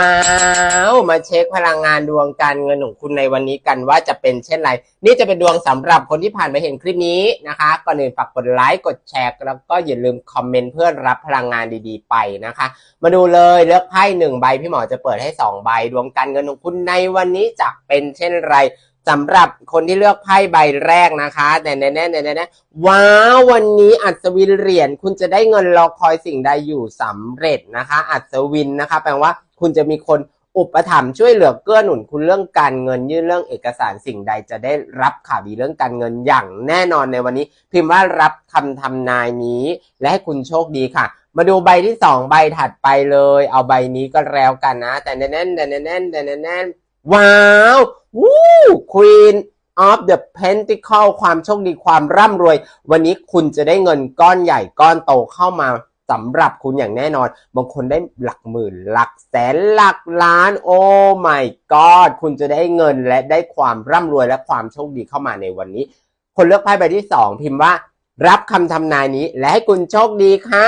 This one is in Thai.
อ้าวมาเช็คพลังงานดวงการเงินของคุณในวันนี้กันว่าจะเป็นเช่นไร นี่จะเป็นดวงสำหรับคนที่ผ่านไปเห็นคลิปนี้นะคะก่อนอื่นฝากกดไลค์กดแชร์แล้วก็อย่าลืมคอมเมนต์เพื่อรับพลังงานดีๆไปนะคะ มาดูเลยเลือกไพ่หนึ่งใบพี่หมอจะเปิดให้สองใบดวงการเงินของคุณในวันนี้จะเป็นเช่นไร สำหรับคนที่เลือกไพ่ใบแรกนะคะแต่แน่ๆแน่ๆว้าววันนี้อัศวินเหรียญคุณจะได้เงินรอคอยสิ่งใดอยู่สำเร็จนะคะ อัศวินนะคะ แปลว่าคุณจะมีคนอุปถัมภ์ช่วยเหลือเกื้อหนุนคุณเรื่องการเงินยื่นเรื่องเอกสารสิ่งใดจะได้รับข่าวดีเรื่องการเงินอย่างแน่นอนในวันนี้ พิมพ์ว่ารับคำทำนายนี้ และให้คุณโชคดีค่ะ มาดูใบที่สองใบถัดไปเลย เอาใบนี้ก็แล้วกันนะ แต่แน่นๆแต่แน่นแต่แน่นว้าว วู้ Queen of the Pentacle ความโชคดีความร่ำรวย วันนี้คุณจะได้เงินก้อนใหญ่ก้อนโตเข้ามาสำหรับคุณอย่างแน่นอน บางคนได้หลักหมื่น หลักแสนหลักล้าน โอ้ my god คุณจะได้เงินและได้ความร่ำรวยและความโชคดีเข้ามาในวันนี้ คนเลือกไพ่ใบที่สองพิมพ์ว่า รับคำทำนายนี้และให้คุณโชคดีค่ะ